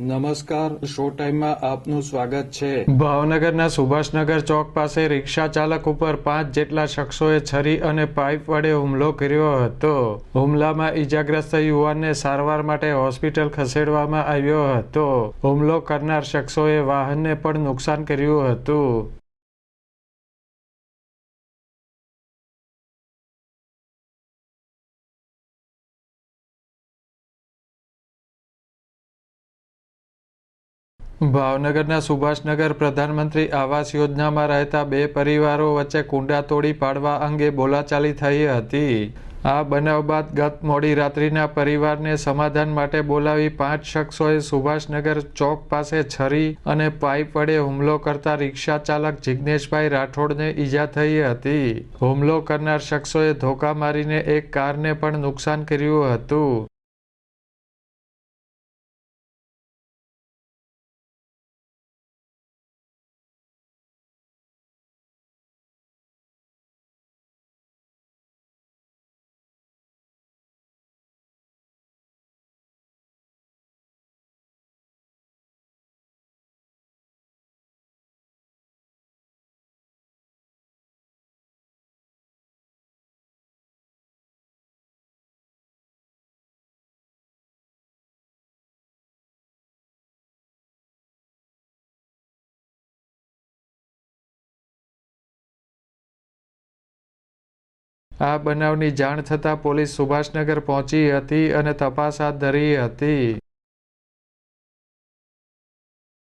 નમસ્કાર, શો ટાઈમમાં આપનું સ્વાગત છે. ભાવનગરના સુભાષનગર ચોક પાસે રિક્ષા ચાલક ઉપર પાંચ જેટલા શખ્સોએ છરી અને પાઇપ વડે હુમલો કર્યો હતો. હુમલામાં ઈજાગ્રસ્ત યુવાનને સારવાર માટે હોસ્પિટલ ખસેડવામાં આવ્યો હતો. હુમલો કરનાર શખ્સોએ વાહનને પણ નુકસાન કર્યું હતું. ભાવનગરના સુભાષનગર પ્રધાનમંત્રી આવાસ યોજનામાં રહેતા બે પરિવારો વચ્ચે કુંડા તોડી પાડવા અંગે બોલાચાલી થઈ હતી. આ બનાવ બાદ ગત મોડી રાત્રિના પરિવારને સમાધાન માટે બોલાવી પાંચ શખ્સોએ સુભાષનગર ચોક પાસે છરી અને પાઇપ વડે હુમલો કરતા રિક્ષા ચાલક જિજ્ઞેશભાઈ રાઠોડને ઈજા થઈ હતી. હુમલો કરનાર શખ્સોએ ધોકા મારીને એક કારને પણ નુકસાન કર્યું હતું. આ બનાવની જાણ થતાં પોલીસ સુભાષનગર પહોંચી હતી અને તપાસ હાથ ધરી હતી.